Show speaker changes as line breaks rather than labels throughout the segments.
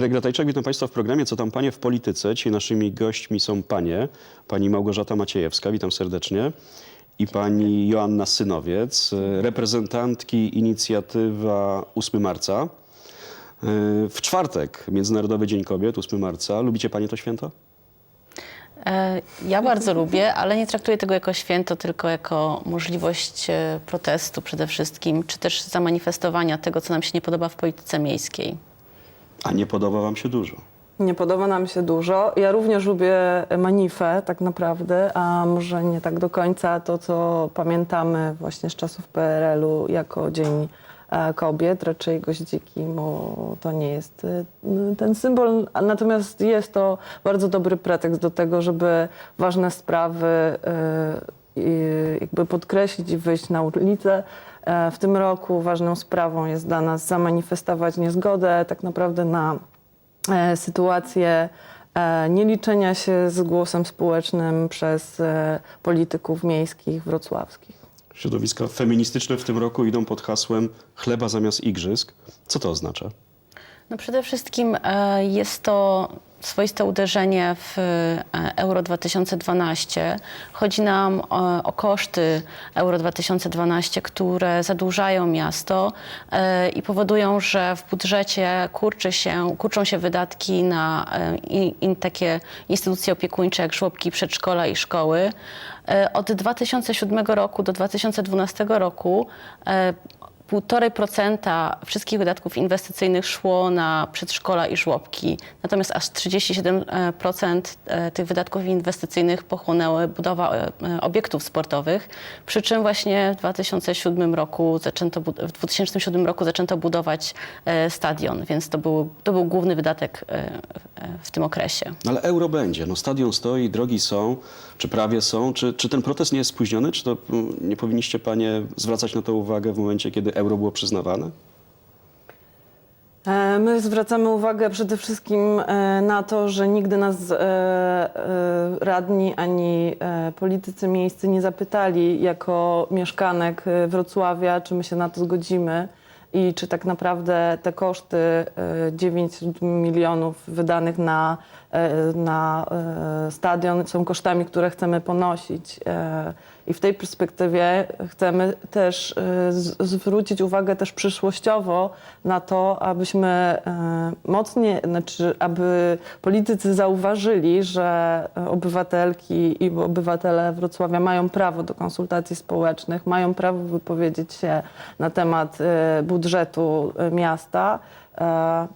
Jarek Gratajczak, witam Państwa w programie Co tam Panie w Polityce. Dzisiaj naszymi gośćmi są Panie, Pani Małgorzata Maciejewska, witam serdecznie, i Pani Joanna Synowiec, e, reprezentantki inicjatywa 8 marca. E, W czwartek, Międzynarodowy Dzień Kobiet, 8 marca. Lubicie Panie to święto?
E, Ja bardzo lubię, ale nie traktuję tego jako święto, tylko jako możliwość protestu przede wszystkim, czy też zamanifestowania tego, co nam się nie podoba w polityce miejskiej.
A nie podoba Wam się dużo.
Nie podoba nam się dużo. Ja również lubię manifę tak naprawdę, a może nie tak do końca to, co pamiętamy właśnie z czasów PRL-u jako Dzień e, Kobiet, raczej goździki, bo to nie jest e, ten symbol. Natomiast jest to bardzo dobry pretekst do tego, żeby ważne sprawy e, jakby podkreślić i wyjść na ulicę. E, W tym roku ważną sprawą jest dla nas zamanifestować niezgodę tak naprawdę na e, sytuację e, nieliczenia się z głosem społecznym przez polityków miejskich wrocławskich.
Środowiska feministyczne w tym roku idą pod hasłem chleba zamiast igrzysk. Co to oznacza?
No przede wszystkim jest to swoiste uderzenie w e, Euro 2012. Chodzi nam o, o koszty Euro 2012, które zadłużają miasto e, i powodują, że w budżecie kurczy się, kurczą się wydatki na e, i, i takie instytucje opiekuńcze jak żłobki, przedszkola i szkoły. E, Od 2007 roku do 2012 roku e, 1,5% wszystkich wydatków inwestycyjnych szło na przedszkola i żłobki, natomiast aż 37% e, tych wydatków inwestycyjnych pochłonęły budowa e, e, obiektów sportowych, przy czym właśnie w 2007 roku zaczęto, w 2007 roku zaczęto budować e, stadion, więc to był, to był główny wydatek e, e, w tym okresie.
No ale euro będzie. No stadion stoi, drogi są, czy prawie są. Czy, czy ten protest nie jest spóźniony? Czy to mm, nie powinniście panie zwracać na to uwagę w momencie, kiedy euro było przyznawane?
E, My zwracamy uwagę przede wszystkim e, na to, że nigdy nas e, radni ani politycy miejscy nie zapytali jako mieszkanek Wrocławia, czy my się na to zgodzimy i czy tak naprawdę te koszty e, 900 milionów wydanych na, na stadion są kosztami, które chcemy ponosić. I w tej perspektywie chcemy też z- zwrócić uwagę też przyszłościowo na to, abyśmy e, mocniej, znaczy aby politycy zauważyli, że obywatelki i obywatele Wrocławia mają prawo do konsultacji społecznych, mają prawo wypowiedzieć się na temat e, budżetu miasta.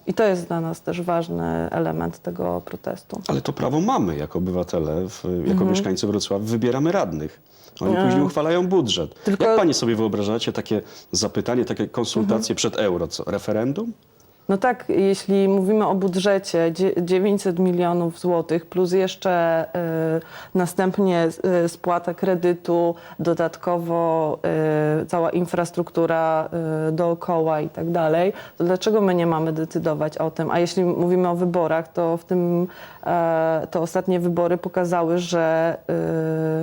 I to jest dla nas też ważny element tego protestu.
Ale to prawo mamy jako obywatele, jako
Mhm.
mieszkańcy Wrocławia. Wybieramy radnych. Oni później uchwalają budżet.
Tylko-
Jak panie sobie wyobrażacie takie zapytanie, takie konsultacje
Mhm.
przed euro? Co, referendum?
No tak, jeśli mówimy o budżecie dzie- 900 milionów złotych plus jeszcze y, następnie y, spłata kredytu, dodatkowo y, cała infrastruktura y, dookoła i tak dalej, to dlaczego my nie mamy decydować o tym? A jeśli mówimy o wyborach, to w tym e, to ostatnie wybory pokazały, że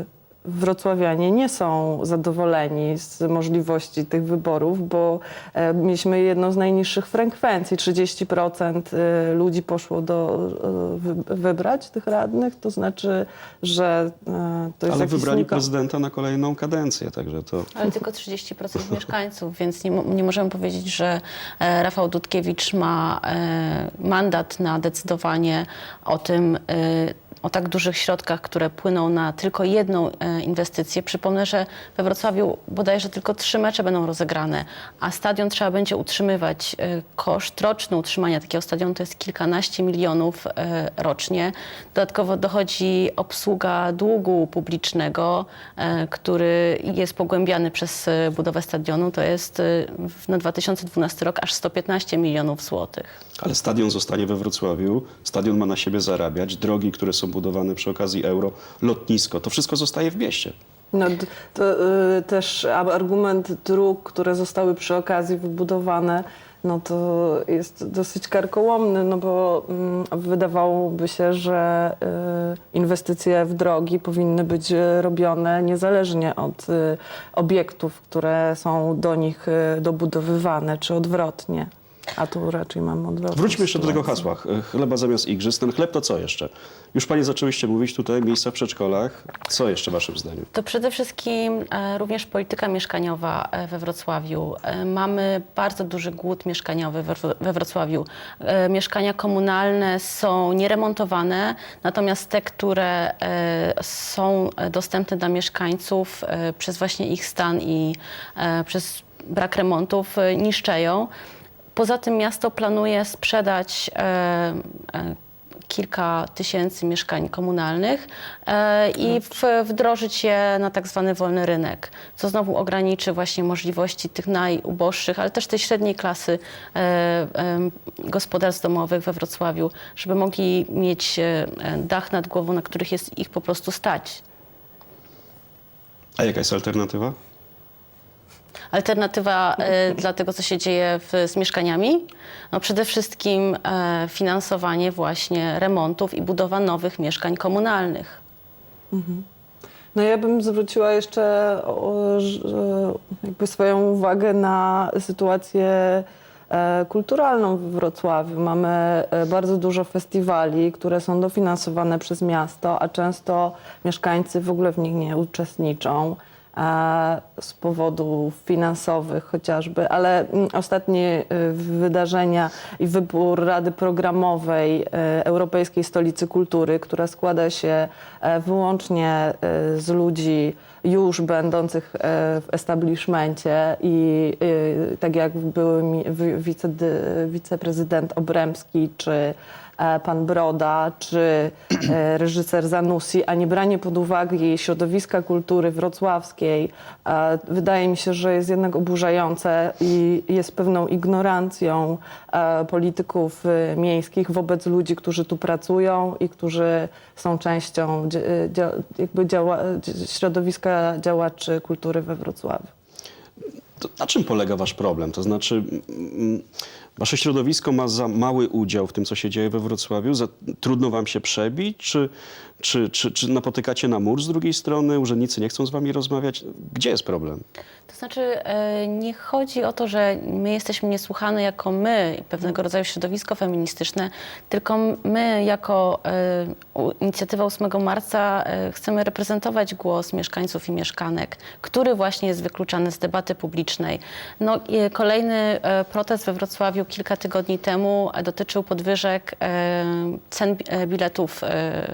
y, Wrocławianie nie są zadowoleni z możliwości tych wyborów, bo e, mieliśmy jedną z najniższych frekwencji. 30% e, ludzi poszło do e, wy, wybrać tych radnych, to znaczy, że to jest
Ale wybrali prezydenta na kolejną kadencję, także to...
Ale tylko 30% mieszkańców, więc nie, nie możemy powiedzieć, że Rafał Dudkiewicz ma mandat na decydowanie o tym, o tak dużych środkach, które płyną na tylko jedną e, inwestycję. Przypomnę, że we Wrocławiu bodajże tylko trzy mecze będą rozegrane, a stadion trzeba będzie utrzymywać. E, Koszt roczny utrzymania takiego stadionu to jest kilkanaście milionów e, rocznie. Dodatkowo dochodzi obsługa długu publicznego, który jest pogłębiany przez budowę stadionu. To jest na 2012 rok aż 115 milionów złotych.
Ale stadion zostanie we Wrocławiu, stadion ma na siebie zarabiać, drogi, które są budowane przy okazji euro, lotnisko, to wszystko zostaje w mieście.
No, to y, też argument dróg, które zostały przy okazji wybudowane, no to jest dosyć karkołomny, no bo mm, wydawałoby się, że y, inwestycje w drogi powinny być y, robione niezależnie od y, obiektów, które są do nich y, dobudowywane, czy odwrotnie. A tu raczej mam odwrotną
Wróćmy jeszcze do tego
sytuację.
hasła. ch- Chleba zamiast igrzysk. Ten chleb to co jeszcze? Już panie zaczęłyście mówić tutaj, miejsca w przedszkolach. Co jeszcze waszym zdaniem?
To przede wszystkim e, również polityka mieszkaniowa e, we Wrocławiu. E, Mamy bardzo duży głód mieszkaniowy we, we Wrocławiu. E, Mieszkania komunalne są nieremontowane, natomiast te, które e, są dostępne dla mieszkańców e, przez właśnie ich stan i e, przez brak remontów e, niszczeją. Poza tym miasto planuje sprzedać e, e, kilka tysięcy mieszkań komunalnych e, i w, wdrożyć je na tak zwany wolny rynek, co znowu ograniczy właśnie możliwości tych najuboższych, ale też tej średniej klasy gospodarstw domowych we Wrocławiu, żeby mogli mieć dach nad głową, na których jest ich po prostu stać.
A jaka jest alternatywa?
Alternatywa e, dla tego, co się dzieje w, z mieszkaniami? No przede wszystkim e, finansowanie właśnie remontów i budowa nowych mieszkań komunalnych.
No ja bym zwróciła jeszcze o, że, jakby swoją uwagę na sytuację e, kulturalną w Wrocławiu. Mamy e, bardzo dużo festiwali, które są dofinansowane przez miasto, a często mieszkańcy w ogóle w nich nie uczestniczą. Z powodów finansowych chociażby, ale mm, ostatnie e, wydarzenia i wybór Rady Programowej e, Europejskiej Stolicy Kultury, która składa się e, wyłącznie e, z ludzi już będących e, w establishmencie i tak jak były wiceprezydent Obremski czy pan Broda, czy e, reżyser Zanussi, a nie branie pod uwagę środowiska kultury wrocławskiej, e, wydaje mi się, że jest jednak oburzające i jest pewną ignorancją e, polityków e, miejskich wobec ludzi, którzy tu pracują i którzy są częścią jakby działa, środowiska działaczy kultury we Wrocławiu.
To na czym polega wasz problem? To znaczy, wasze środowisko ma za mały udział w tym, co się dzieje we Wrocławiu? Za, trudno wam się przebić? Czy, czy, czy, czy napotykacie na mur z drugiej strony? Urzędnicy nie chcą z wami rozmawiać? Gdzie jest problem?
To znaczy, e, nie chodzi o to, że my jesteśmy niesłuchane jako my, pewnego rodzaju środowisko feministyczne, tylko my jako e, inicjatywa 8 marca e, chcemy reprezentować głos mieszkańców i mieszkanek, który właśnie jest wykluczany z debaty publicznej. No, kolejny protest we Wrocławiu kilka tygodni temu dotyczył podwyżek cen bi- biletów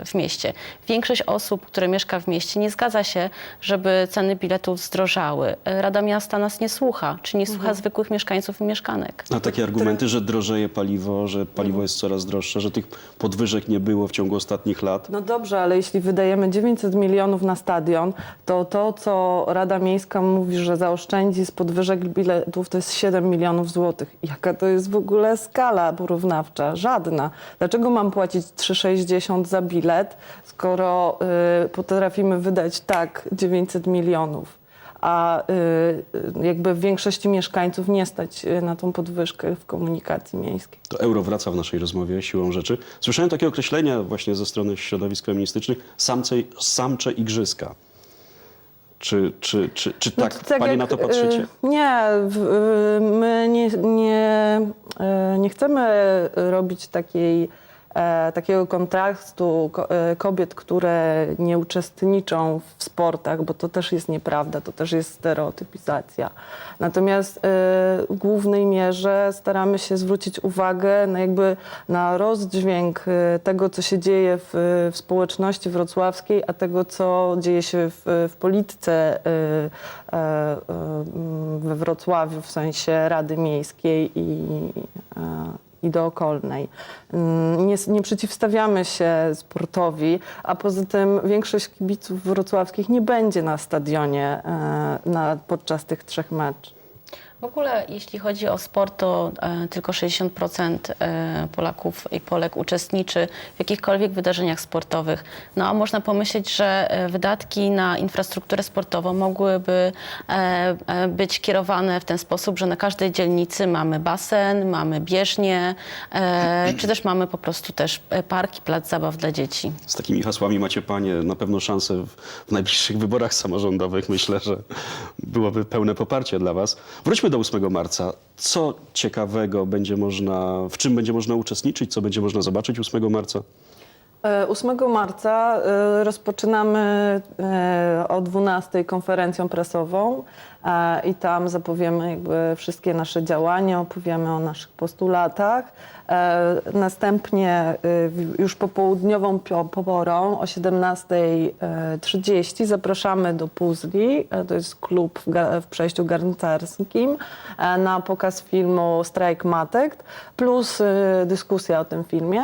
w mieście. Większość osób, które mieszka w mieście, nie zgadza się, żeby ceny biletów zdrożały. E, Rada Miasta nas nie słucha, czy nie słucha zwykłych mieszkańców i mieszkanek.
A takie argumenty, że drożeje paliwo, że paliwo jest coraz droższe, że tych podwyżek nie było w ciągu ostatnich lat.
No dobrze, ale jeśli wydajemy 900 milionów na stadion, to to, co Rada Miejska mówi, że zaoszczędzi z podwyżek biletów, to jest 7 milionów złotych. Jaka to jest w ogóle skala porównawcza? Żadna. Dlaczego mam płacić 3,60 za bilet, skoro y, potrafimy wydać tak 900 milionów? A y, jakby w większości mieszkańców nie stać y, na tą podwyżkę w komunikacji miejskiej.
To euro wraca w naszej rozmowie siłą rzeczy. Słyszałem takie określenia właśnie ze strony środowisk feministycznych, samce, samcze igrzyska. Czy, czy, czy, czy
No
tak,
to
panie
jak,
na to patrzycie?
y, Nie, y, my nie, nie, nie chcemy robić takiej, takiego kontrastu ko- e, kobiet, które nie uczestniczą w sportach, bo to też jest nieprawda, to też jest stereotypizacja. Natomiast y, w głównej mierze staramy się zwrócić uwagę na jakby na rozdźwięk tego, co się dzieje w, w społeczności wrocławskiej, a tego, co dzieje się w, w polityce e, e, we Wrocławiu, w sensie Rady Miejskiej i, e, i dookolnej. Mm, Nie, nie przeciwstawiamy się sportowi, a poza tym większość kibiców wrocławskich nie będzie na stadionie e, na, podczas tych trzech meczów.
W ogóle jeśli chodzi o sport, to e, tylko 60% e, Polaków i Polek uczestniczy w jakichkolwiek wydarzeniach sportowych. No a można pomyśleć, że e, wydatki na infrastrukturę sportową mogłyby e, e, być kierowane w ten sposób, że na każdej dzielnicy mamy basen, mamy bieżnię, e, czy też mamy po prostu też parki, plac zabaw dla dzieci.
Z takimi hasłami macie panie na pewno szansę w, w najbliższych wyborach samorządowych. Myślę, że byłoby pełne poparcie dla was. Wróćmy Wróćmy do 8 marca. Co ciekawego będzie można, w czym będzie można uczestniczyć, co będzie można zobaczyć 8 marca?
E, 8 marca e, rozpoczynamy e, o 12 konferencją prasową e, i tam zapowiemy jakby wszystkie nasze działania, opowiemy o naszych postulatach. E, Następnie e, już popołudniową porą o 17.30 zapraszamy do Puzli, e, to jest klub w, przejściu garncarskim, e, na pokaz filmu Strajk Matek plus e, dyskusja o tym filmie.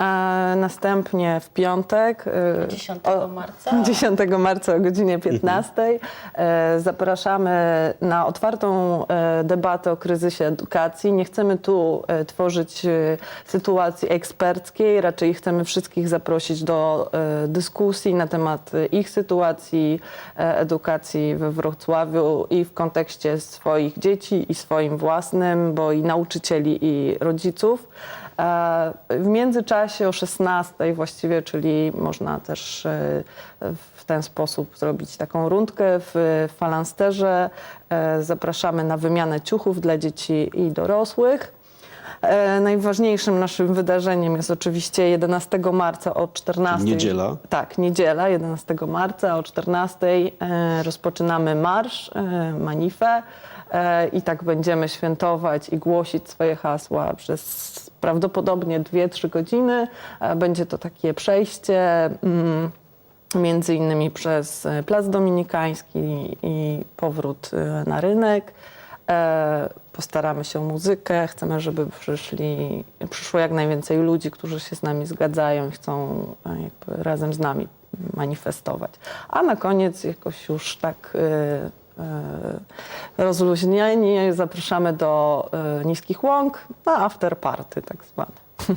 E, Następnie w piątek, e,
10
o-
marca.
10 marca o godzinie 15 e, zapraszamy na otwartą e, debatę o kryzysie edukacji. Nie chcemy tu e, tworzyć sytuacji eksperckiej, raczej chcemy wszystkich zaprosić do dyskusji na temat ich sytuacji edukacji we Wrocławiu i w kontekście swoich dzieci i swoim własnym, bo i nauczycieli i rodziców. W międzyczasie o 16 właściwie, czyli można też e, w ten sposób zrobić taką rundkę w falansterze. E, Zapraszamy na wymianę ciuchów dla dzieci i dorosłych. E, Najważniejszym naszym wydarzeniem jest oczywiście 11 marca o 14.
Niedziela.
Tak, niedziela 11 marca o 14 e, rozpoczynamy marsz, e, manifę i tak będziemy świętować i głosić swoje hasła przez prawdopodobnie 2-3 godziny. Będzie to takie przejście. Mm, między innymi przez Plac Dominikański i powrót na rynek. Postaramy się o muzykę, chcemy, żeby przyszli, przyszło jak najwięcej ludzi, którzy się z nami zgadzają i chcą e, razem z nami manifestować. A na koniec jakoś już tak e, e, rozluźnieni zapraszamy do Niskich Łąk na after party tak zwane.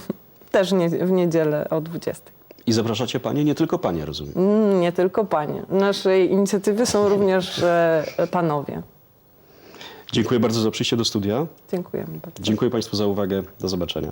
Też nie, w niedzielę o 20.
I zapraszacie panie, nie tylko panie, rozumiem.
Mm, Nie tylko panie. Naszej inicjatywy są również panowie.
Dziękuję bardzo za przyjście do studia.
Dziękujemy bardzo.
Dziękuję państwu za uwagę. Do zobaczenia.